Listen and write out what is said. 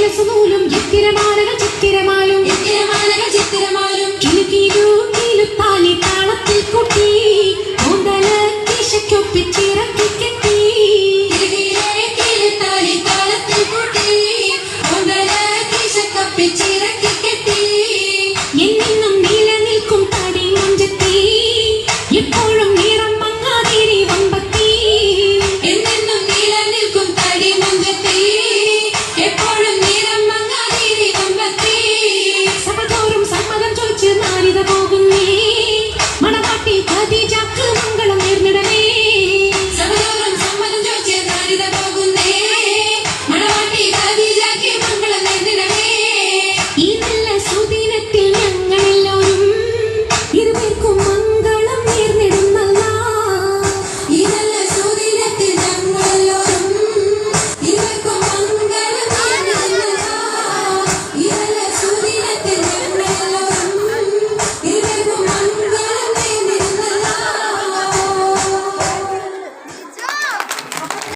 മെത്തകടുക്കയുടെ രസനൂലും ചിത്തിരമാലക ചിത്തിരമാലും ചിത്തിരമാലക ചിത്തിരമാലും കിലുകിലു കിലുത്താലി അനുദിനത്തിൽ ഞങ്ങൾ